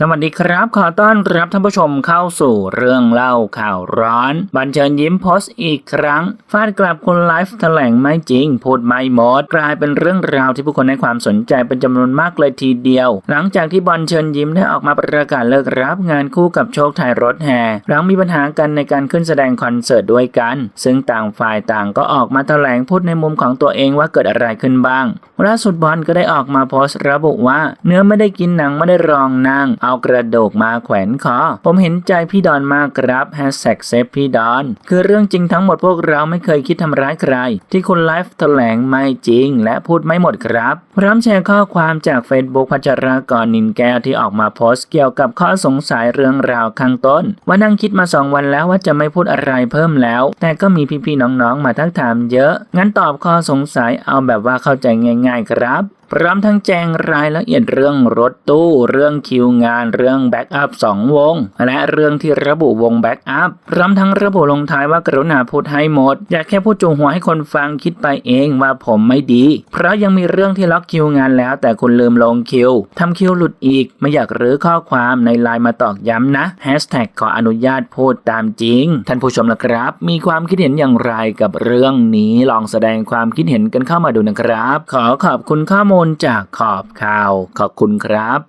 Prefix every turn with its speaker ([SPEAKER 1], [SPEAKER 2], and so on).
[SPEAKER 1] สวัสดีครับ ขอต้อนรับท่านผู้ชมเข้าสู่เรื่องเล่าข่าวร้อน บันเชิญยิ้มโพสต์อีกครั้ง ฟาดกลับคนไลฟ์แถลงไม่จริง พูดไม่หมด กลายเป็นเรื่องราวที่ผู้คนให้ความสนใจเป็นจำนวนมากเลยทีเดียว หลังจากที่บอลเชิญยิ้มได้ออกมาประกาศเลิกรับงานคู่กับโชคไทยรถแห่หลังมีปัญหากันในการขึ้นแสดงคอนเสิร์ตด้วยกัน ซึ่งต่างฝ่ายต่างก็ออกมาแถลงพูดในมุมของตัวเองว่าเกิดอะไรขึ้นบ้างล่าสุดบอลก็ได้ออกมาโพสต์ระบุว่า เนื้อไม่ได้กินหนังไม่ได้รองนางเอากระดูกมาแขวนคอ ผมเห็นใจพี่ดอนมากครับแฮชแท็กเซฟพี่ดอน คือเรื่องจริงทั้งหมดพวกเราไม่เคยคิดทำร้ายใคร ที่คุณไลฟ์แถลงไม่จริง และพูดไม่หมดครับ พร้อมแชร์ข้อความจาก Facebook พัชรากรนินแก้วที่ออกมาโพสต์เกี่ยวกับข้อสงสัยเรื่องราวข้างต้น ว่านั่งคิดมาสองวันแล้วว่าจะไม่พูดอะไรเพิ่มแล้ว แต่ก็มีพี่ๆน้องๆมาทักถามเยอะ งั้นตอบข้อสงสัยเอาแบบว่าเข้าใจง่าย ๆ ครับพร้อมทั้งแจงรายละเอียดเรื่องรถตู้ เรื่องคิวงานเรื่องแบ็กอัพสองวง และเรื่องที่ระบุวงแบ็กอัพร้มทั้งระบุลงท้ายว่ากรุณาพูดให้หมด อยากแค่พูดจูงหัวให้คนฟังคิดไปเองว่าผมไม่ดี เพราะยังมีเรื่องที่ล็อกคิวงานแล้ว แต่คุณลืมลงคิวทำคิวหลุดอีก ไม่อยากรื้อข้อความในไลน์มาตอกย้ำนะแฮชแท็กขออนุญาตพูดตามจริง ท่านผู้ชมนะครับ มีความคิดเห็นอย่างไรกับเรื่องนี้ลองแสดงความคิดเห็นกันเข้ามาดูนะครับ ขอขอบคุณข้อมูลจากขอบข่าว ขอบคุณครับ